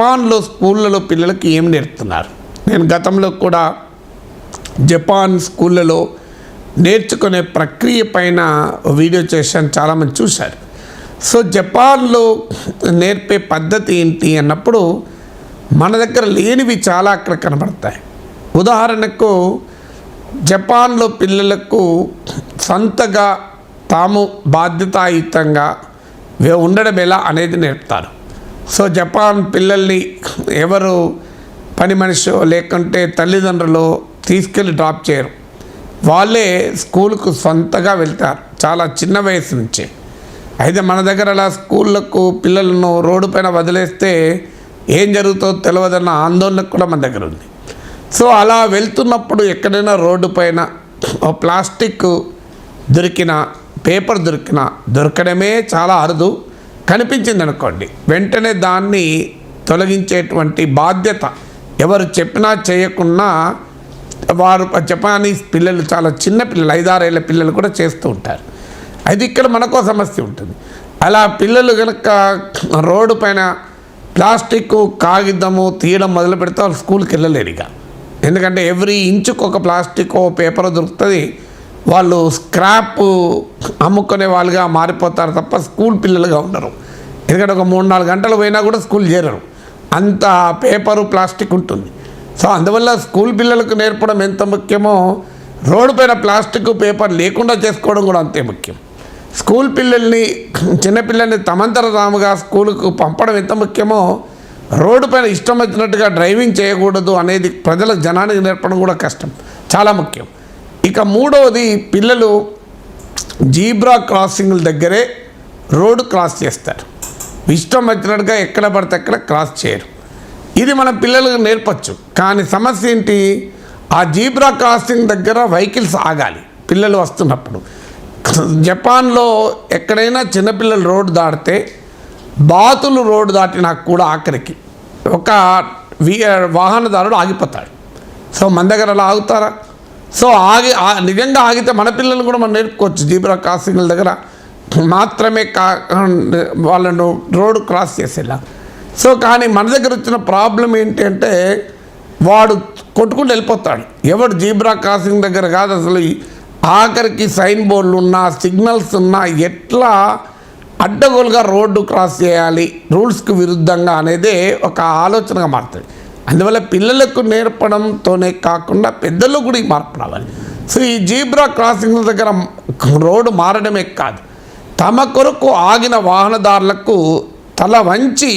జపాన్లో స్కూళ్ళలో పిల్లలకి ఏం నేర్పుతున్నారు? నేను గతంలో కూడా జపాన్ స్కూళ్ళలో నేర్చుకునే ప్రక్రియ పైన వీడియో చేశాను చాలామంది చూశారు. సో జపాన్లో నేర్పే పద్ధతి ఏంటి అన్నప్పుడు మన దగ్గర లేనివి చాలా అక్కడ కనబడతాయి. ఉదాహరణకు జపాన్లో పిల్లలకు సొంతగా తాము బాధ్యతాయుతంగా ఉండడం ఎలా అనేది నేర్పుతారు. సో జపాన్ పిల్లల్ని ఎవరు పని మనిషి లేకుంటే తల్లిదండ్రులు తీసుకెళ్ళి డ్రాప్ చేయరు. వాళ్ళే స్కూల్కు సొంతగా వెళ్తారు. చాలా చిన్న వయసు నుంచి. అయితే మన దగ్గర అలా స్కూళ్ళకు పిల్లలను రోడ్డు పైన వదిలేస్తే ఏం జరుగుతుందో తెలియదన్న ఆందోళన కూడా మన దగ్గర ఉంది. సో అలా వెళ్తున్నప్పుడు ఎక్కడైనా రోడ్డు పైన ఓ ప్లాస్టిక్ దొరికిన పేపర్ దొరికిన దొరకడమే చాలా అరుదు. కనిపించింది అనుకోండి. వెంటనే దాన్ని తొలగించేటువంటి బాధ్యత ఎవరు చెప్పినా చేయకున్నా వారు జపానీస్ పిల్లలు చాలా చిన్న పిల్లలు ఐదారేళ్ళ పిల్లలు కూడా చేస్తూ ఉంటారు. అది ఇక్కడ మనకో సమస్య ఉంటుంది. అలా పిల్లలు కనుక రోడ్డు పైన ప్లాస్టిక్ కాగితము తీయడం మొదలు పెడితే వాళ్ళు స్కూల్కి వెళ్ళలేరు ఇక. ఎందుకంటే ఎవ్రీ ఇంచుకు ఒక ప్లాస్టిక్ పేపర్ దొరుకుతుంది. వాళ్ళు స్క్రాప్ అమ్ముకునే వాళ్ళుగా మారిపోతారు తప్ప స్కూల్ పిల్లలుగా ఉండరు. ఎందుకంటే ఒక మూడు నాలుగు గంటలు పోయినా కూడా స్కూల్ చేరరు. అంత పేపరు ప్లాస్టిక్ ఉంటుంది. సో అందువల్ల స్కూల్ పిల్లలకు నేర్పడం ఎంత ముఖ్యమో రోడ్డు పైన ప్లాస్టిక్ పేపర్ లేకుండా చేసుకోవడం కూడా అంతే ముఖ్యం. స్కూల్ పిల్లల్ని చిన్నపిల్లల్ని తమంతర తాముగా స్కూలుకు పంపడం ఎంత ముఖ్యమో రోడ్డు పైన ఇష్టం వచ్చినట్టుగా డ్రైవింగ్ చేయకూడదు అనేది ప్రజల జనానికి నేర్పడం కూడా కష్టం. చాలా ముఖ్యం. ఇక మూడవది పిల్లలు జీబ్రా క్రాసింగ్ల దగ్గరే రోడ్డు క్రాస్ చేస్తారు. ఇష్టం వచ్చినట్టుగా ఎక్కడ పడితే అక్కడ క్రాస్ చేయరు. ఇది మన పిల్లలకు నేర్పచ్చు. కానీ సమస్య ఏంటి? ఆ జీబ్రా క్రాసింగ్ దగ్గర వెహికల్స్ ఆగాలి. పిల్లలు వస్తున్నప్పుడు. జపాన్లో ఎక్కడైనా చిన్నపిల్లలు రోడ్డు దాటితే బాతులు రోడ్డు దాటినా కూడా ఆఖరికి ఒక వి వాహనదారుడు ఆగిపోతాడు. సో మన దగ్గర అలా ఆగుతారా? సో ఆగి ఆ- నిజంగా ఆగితే మన పిల్లలు కూడా మనం నేర్పుకోవచ్చు. జీబ్రా క్రాసింగ్ల దగ్గర మాత్రమే కా వాళ్ళను రోడ్డు క్రాస్ చేసేలా. సో కానీ మన దగ్గర వచ్చిన ప్రాబ్లం ఏంటి అంటే వాడు కొట్టుకుంటూ వెళ్ళిపోతాడు. ఎవడు జీబ్రా క్రాసింగ్ దగ్గర కాదు అసలు. ఆఖరికి సైన్ బోర్డులు ఉన్నా సిగ్నల్స్ ఉన్నా ఎట్లా అడ్డగోలుగా రోడ్డు క్రాస్ చేయాలి రూల్స్కి విరుద్ధంగా అనేది ఒక ఆలోచనగా మారుతుంది అందువల్ల పిల్లలకు నేర్పడంతోనే కాకుండా పెద్దలు కూడా ఈ మార్పు రావాలి. సో ఈ జీబ్రా క్రాసింగ్ దగ్గర రోడ్డు మారడమే కాదు. తమ కొరకు ఆగిన వాహనదారులకు తల వంచి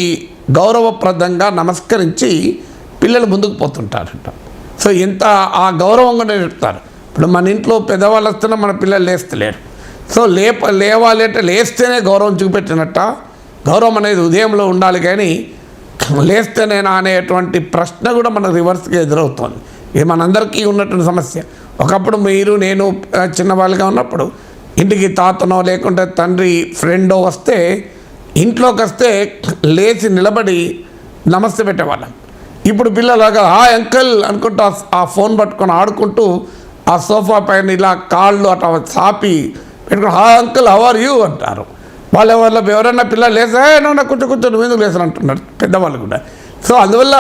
గౌరవప్రదంగా నమస్కరించి పిల్లలు ముందుకు పోతుంటారట. సో ఎంత ఆ గౌరవంగా నేర్పుతారు ఇప్పుడు మన ఇంట్లో పెద్దవాళ్ళు వస్తున్నా మన పిల్లలు లేస్తలేరు. సో లేప లేవాలి అంటే లేస్తేనే గౌరవం చూపెట్టినట్ట. గౌరవం అనేది ఉదయంలో ఉండాలి కానీ లేస్తేనేనా అనేటువంటి ప్రశ్న కూడా మనకు రివర్స్గా ఎదురవుతుంది. ఇది మనందరికీ ఉన్నటువంటి సమస్య. ఒకప్పుడు మీరు నేను చిన్నవాళ్ళుగా ఉన్నప్పుడు ఇంటికి తాతనో లేకుంటే తండ్రి ఫ్రెండో వస్తే ఇంట్లోకి వస్తే లేచి నిలబడి నమస్తే పెట్టేవాళ్ళం. ఇప్పుడు పిల్లలాగా హాయ్ అంకల్ అనుకుంటూ ఆ- ఫోన్ పట్టుకొని ఆడుకుంటూ ఆ సోఫా పైన ఇలా కాళ్ళు అట్లా సాపి పెట్టుకుని hi uncle how are you? అంటారు. వాళ్ళ వాళ్ళ ఎవరన్నా పిల్లలు లేసా ఏమన్నా కొంచెం కొంచెం నువ్వు ఎందుకు లేసని అంటున్నారు పెద్దవాళ్ళు కూడా. సో అందువల్ల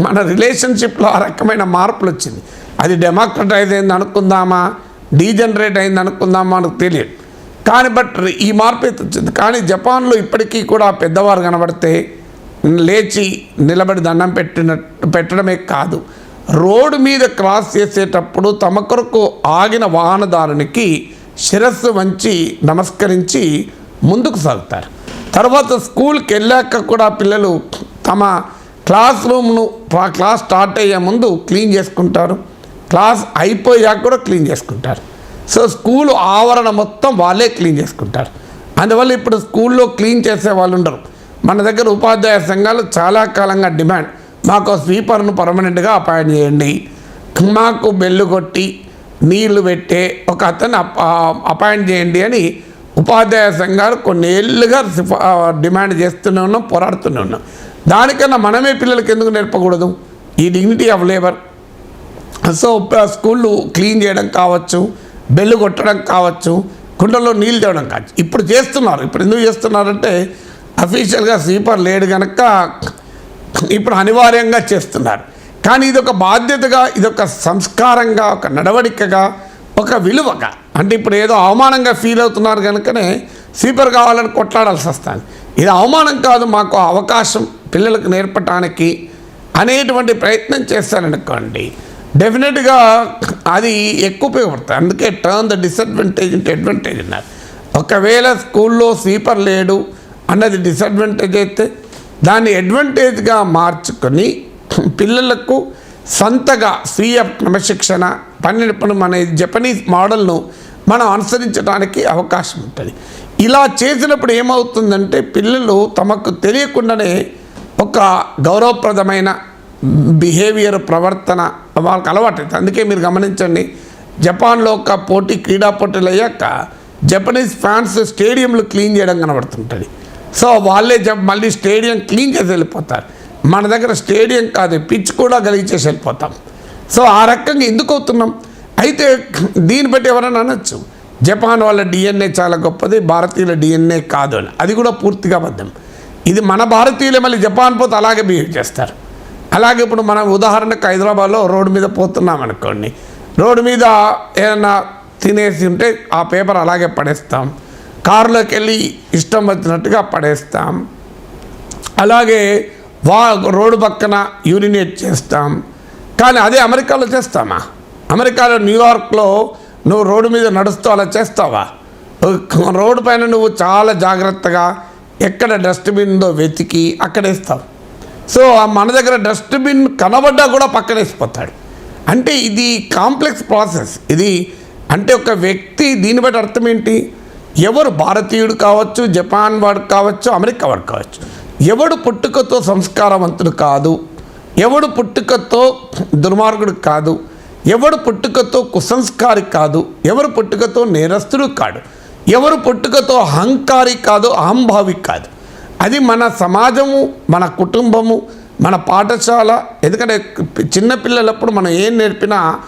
మన రిలేషన్షిప్లో ఆ రకమైన మార్పులు వచ్చింది. అది డెమోక్రటైజ్ అయింది అనుకుందామా? డీజనరేట్ అయింది అనుకుందామా మనకు తెలియదు. కానీ బట్ ఈ మార్పు అయితే వచ్చింది. కానీ జపాన్లో ఇప్పటికీ కూడా పెద్దవారు కనబడితే లేచి నిలబడి దండం పెట్టిన పెట్టడమే కాదు. రోడ్డు మీద క్రాస్ చేసేటప్పుడు తమ కొరకు ఆగిన వాహనదారునికి శిరస్సు వంచి నమస్కరించి ముందుకు సాగుతారు. తర్వాత స్కూల్కి వెళ్ళాక కూడా పిల్లలు తమ క్లాస్ రూమ్ను క్లాస్ స్టార్ట్ అయ్యే ముందు క్లీన్ చేసుకుంటారు. క్లాస్ అయిపోయాక కూడా క్లీన్ చేసుకుంటారు. సో స్కూల్ ఆవరణ మొత్తం వాళ్ళే క్లీన్ చేసుకుంటారు. అందువల్ల ఇప్పుడు స్కూల్లో క్లీన్ చేసే వాళ్ళు ఉండరు. మన దగ్గర ఉపాధ్యాయ సంఘాలు చాలా కాలంగా డిమాండ్. మాకు స్వీపర్ను పర్మనెంట్గా అపాయింట్ చేయండి. మాకు బెల్లు కొట్టి నీళ్ళు పెట్టే ఒక అతను అపాయింట్ చేయండి అని ఉపాధ్యాయ సంఘాలు కొన్ని ఏళ్ళుగా డిమాండ్ చేస్తూనే ఉన్నాం పోరాడుతూనే ఉన్నాం. దానికన్నా మనమే పిల్లలకి ఎందుకు నేర్పకూడదు? ఈ డిగ్నిటీ ఆఫ్ లేబర్ సో స్కూళ్ళు క్లీన్ చేయడం కావచ్చు బెల్లు కొట్టడం కావచ్చు కుండలో నీళ్ళు తేవడం కావచ్చు. ఇప్పుడు చేస్తున్నారు ఇప్పుడు ఎందుకు చేస్తున్నారంటే అఫీషియల్గా స్వీపర్ లేడు కనుక ఇప్పుడు అనివార్యంగా చేస్తున్నారు. కానీ ఇది ఒక బాధ్యతగా ఇదొక సంస్కారంగా ఒక నడవడికగా ఒక విలువగా అంటే ఇప్పుడు ఏదో అవమానంగా ఫీల్ అవుతున్నారు కనుకనే స్వీపర్ కావాలని కొట్లాడాల్సి వస్తుంది. ఇది అవమానం కాదు మాకు అవకాశం పిల్లలకు నేర్పటానికి అనేటువంటి ప్రయత్నం చేస్తారనుకోండి డెఫినెట్గా అది ఎక్కువ ఉపయోగపడుతుంది. అందుకే turn the disadvantage into advantage అన్నారు. ఒకవేళ స్కూల్లో స్వీపర్ లేడు అన్నది డిసడ్వాంటేజ్ అయితే దాన్ని అడ్వాంటేజ్గా మార్చుకొని పిల్లలకు సొంతగా స్వీయ క్రమశిక్షణ పని నిపుణం జపనీస్ మోడల్ను మనం అనుసరించడానికి అవకాశం ఉంటుంది. ఇలా చేసినప్పుడు ఏమవుతుందంటే పిల్లలు తమకు తెలియకుండానే ఒక గౌరవప్రదమైన బిహేవియర్ ప్రవర్తన వాళ్ళకి అలవాటు అందుకే మీరు గమనించండి జపాన్లో ఒక పోటీ క్రీడా పోటీలు అయ్యాక జపనీస్ ఫ్యాన్స్ స్టేడియంలు క్లీన్ చేయడం కనబడుతుంటుంది. సో వాళ్ళే జ మళ్ళీ స్టేడియం క్లీన్ చేసి వెళ్ళిపోతారు. మన దగ్గర స్టేడియం కాదు పిచ్ కూడా గలిచేసి వెళ్ళిపోతాం. సో ఆ రకంగా ఎందుకు అవుతున్నాం? అయితే దీన్ని బట్టి ఎవరైనా అనొచ్చు. జపాన్ వాళ్ళ డిఎన్ఏ చాలా గొప్పది భారతీయుల డిఎన్ఏ కాదు అని. అది కూడా పూర్తిగా అబద్ధం. ఇది మన భారతీయులే మళ్ళీ జపాన్ పోతే అలాగే బిహేవ్ చేస్తారు. అలాగే ఇప్పుడు మనం ఉదాహరణకు హైదరాబాద్లో రోడ్డు మీద పోతున్నాం అనుకోండి. రోడ్డు మీద ఏదైనా తినేసి ఉంటే ఆ పేపర్ అలాగే పడేస్తాం. కారులోకి వెళ్ళి ఇష్టం వచ్చినట్టుగా పడేస్తాం. అలాగే వా రోడ్డు పక్కన యూరినేట్ చేస్తాం. కానీ అదే అమెరికాలో చేస్తామా? అమెరికాలో న్యూయార్క్లో నువ్వు రోడ్డు మీద నడుస్తూ అలా చేస్తావా? రోడ్డు పైన నువ్వు చాలా జాగ్రత్తగా ఎక్కడ డస్ట్బిన్దో వెతికి అక్కడ వేస్తావు సో మన దగ్గర డస్ట్బిన్ కనబడ్డా కూడా పక్కనేసిపోతాడు అంటే ఇది కాంప్లెక్స్ ప్రాసెస్. ఇది అంటే ఒక వ్యక్తి దీన్ని బట్టి అర్థం ఏంటి? ఎవరు భారతీయుడు కావచ్చు జపాన్ వాడు కావచ్చు అమెరికా వాడు కావచ్చు. ఎవడు పుట్టుకతో సంస్కారవంతుడు కాదు ఎవడు పుట్టుకతో దుర్మార్గుడు కాదు ఎవడు పుట్టుకతో కుసంస్కారి కాదు ఎవరు పుట్టుకతో నేరస్తుడు కాడు ఎవరు పుట్టుకతో అహంకారి కాదు అహంభావి కాదు. అది మన సమాజము మన కుటుంబము మన పాఠశాల ఎందుకంటే చిన్నపిల్లలప్పుడు మనం ఏం నేర్పినా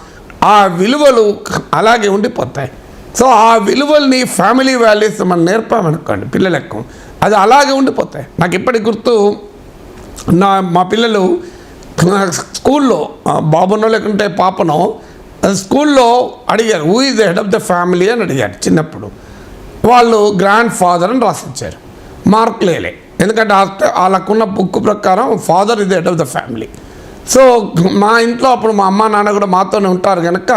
ఆ విలువలు అలాగే ఉండిపోతాయి. సో ఆ విలువల్ని ఫ్యామిలీ వాల్యూస్ మనం నేర్పామనుకోండి పిల్లలకు అది అలాగే ఉండిపోతాయి. నాకు ఇప్పటికి గుర్తు నా మా పిల్లలు స్కూల్లో బాబునో లేకుంటే పాపనో స్కూల్లో అడిగారు who is the head of the family అని అడిగారు చిన్నప్పుడు. వాళ్ళు గ్రాండ్ ఫాదర్ అని రాసిచ్చారు. మార్కులేలే ఎందుకంటే వాళ్ళకున్న బుక్ ప్రకారం father is head of the family so మా ఇంట్లో అప్పుడు మా అమ్మ నాన్న కూడా మాతోనే ఉంటారు కనుక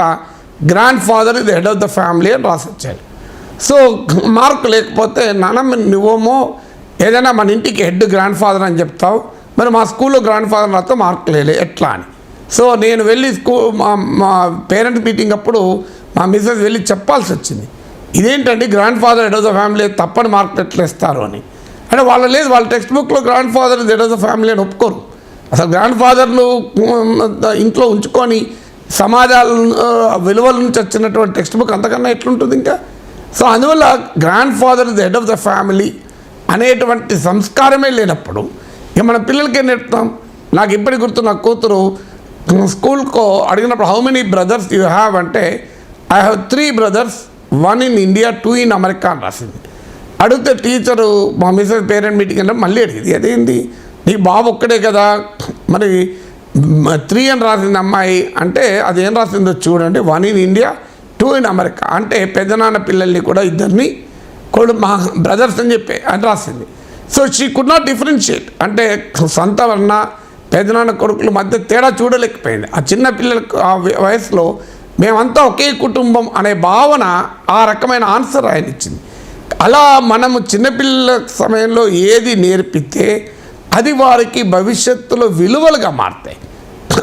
గ్రాండ్ ఫాదర్ ఇది హెడ్ ఆఫ్ ద ఫ్యామిలీ అని రాసిచ్చారు. సో మార్క్ లేకపోతే నాన్న నువ్వేమో ఏదైనా మన ఇంటికి హెడ్ గ్రాండ్ ఫాదర్ అని చెప్తావు. మరి మా స్కూల్లో గ్రాండ్ ఫాదర్ నాతో మార్కులు లేలే. ఎట్లా అని? సో నేను వెళ్ళి స్కూల్ మా మా పేరెంట్ మీటింగ్ అప్పుడు మా మిస్సెస్ వెళ్ళి చెప్పాల్సి వచ్చింది. ఇదేంటండి grandfather head of the family తప్పని మార్కులు ఎట్లా ఇస్తారు అని. అంటే వాళ్ళు లేదు వాళ్ళ టెక్స్ట్ బుక్లో grandfather head of the family అని ఒప్పుకోరు. అసలు గ్రాండ్ ఫాదర్లు ఇంట్లో ఉంచుకొని సమాజాల విలువల నుంచి వచ్చినటువంటి టెక్స్ట్ బుక్ అంతకన్నా ఎట్లుంటుంది ఇంకా? సో అందువల్ల grandfather the head of the family అనేటువంటి సంస్కారమే లేనప్పుడు ఇక మన పిల్లలకి ఏం నేర్పుతాం? నాకు ఇప్పటికి గుర్తు నా కూతురు స్కూల్కో అడిగినప్పుడు how many brothers you have అంటే I have three brothers one in India two in America అని రాసింది. అడిగితే టీచరు మా మిస్సెస్ పేరెంట్ మీటింగ్ అంటే మళ్ళీ అడిగింది అదేంటి నీకు బాబు ఒక్కడే కదా? మరి త్రీ అని రాసింది అమ్మాయి అంటే అది ఏం రాసిందో చూడండి one in India two in America అంటే పెద్దనాన్న పిల్లల్ని కూడా ఇద్దరిని కొడు మా బ్రదర్స్ అని చెప్పి అని రాసింది. So she could not differentiate అంటే సొంత వర్ణ పెదనాన్న కొడుకుల మధ్య తేడా చూడలేకపోయింది. ఆ చిన్న పిల్లలకు ఆ వయసులో మేమంతా ఒకే కుటుంబం అనే భావన ఆ రకమైన ఆన్సర్ ఆయన ఇచ్చింది అలా మనము చిన్నపిల్లల సమయంలో ఏది నేర్పితే అది వారికి భవిష్యత్తులో విలువలుగా మారుతాయి.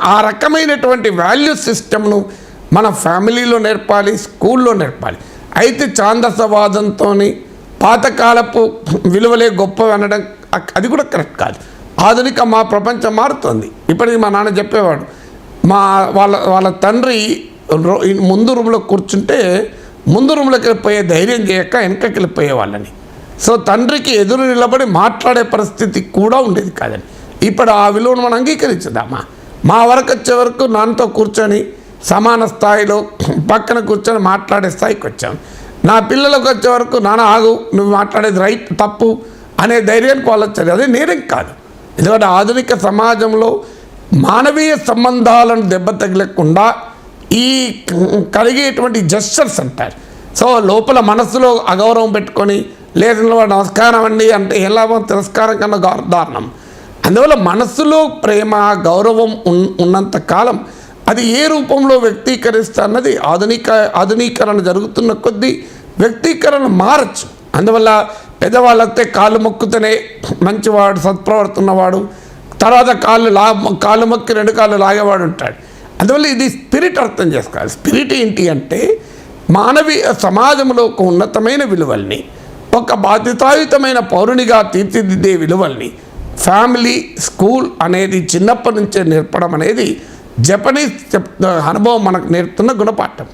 ఆ రకమైనటువంటి వాల్యూ సిస్టమ్ను మన ఫ్యామిలీలో నేర్పాలి స్కూల్లో నేర్పాలి. అయితే ఛాందసవాదంతో పాతకాలపు విలువలే గొప్పవి అనడం అది కూడా కరెక్ట్ కాదు. ఆధునిక మా ప్రపంచం మారుతుంది. ఇప్పటికి మా నాన్న చెప్పేవాడు మా వాళ్ళ వాళ్ళ తండ్రి ముందు రూమ్లో కూర్చుంటే ముందు రూమ్లోకి వెళ్ళిపోయే ధైర్యం చేయక వెనకకి వెళ్ళిపోయే వాళ్ళని. సో తండ్రికి ఎదురు నిలబడి మాట్లాడే పరిస్థితి కూడా ఉండేది కాదని. ఇప్పుడు ఆ విలువను మనం అంగీకరించుదామా? మా వరకు వచ్చే వరకు నాన్నతో కూర్చొని సమాన స్థాయిలో పక్కన కూర్చొని మాట్లాడే స్థాయికి వచ్చాం. నా పిల్లలకు వచ్చే వరకు నాన్న ఆగు నువ్వు మాట్లాడేది రైట్ తప్పు అనే ధైర్యానికి వాళ్ళు వచ్చారు అదే నేరం కాదు. ఎందుకంటే ఆధునిక సమాజంలో మానవీయ సంబంధాలను దెబ్బ తగిలకుండా ఈ కలిగేటువంటి జస్టర్స్ అంటారు. సో లోపల మనసులో అగౌరవం పెట్టుకొని లేదు నమస్కారం అండి అంటే ఎలా తిరస్కారం కన్నా గౌర- దారుణం అందువల్ల మనసులో ప్రేమ గౌరవం ఉన్ ఉన్నంత కాలం అది ఏ రూపంలో వ్యక్తీకరిస్తా అన్నది ఆధునిక ఆధునీకరణ జరుగుతున్న కొద్దీ వ్యక్తీకరణ మారచ్చు. అందువల్ల పెద్దవాళ్ళతే కాళ్ళు మొక్కుతూనే మంచివాడు సత్ప్రవర్తున్నవాడు తర్వాత కాళ్ళు లా కాళ్ళు మొక్కి రెండు కాళ్ళు లాగేవాడు ఉంటాడు. అందువల్ల ఇది స్పిరిట్ అర్థం చేసుకోవాలి. స్పిరిట్ ఏంటి అంటే మానవీయ సమాజంలో ఒక ఉన్నతమైన విలువల్ని ఒక బాధ్యతాయుతమైన పౌరునిగా తీర్చిదిద్దే విలువల్ని ఫ్యామిలీ స్కూల్ అనేది చిన్నప్పటి నుంచే నేర్పడం అనేది జపనీస్ చెప్ అనుభవం మనకు నేర్పుతున్న గుణపాఠం.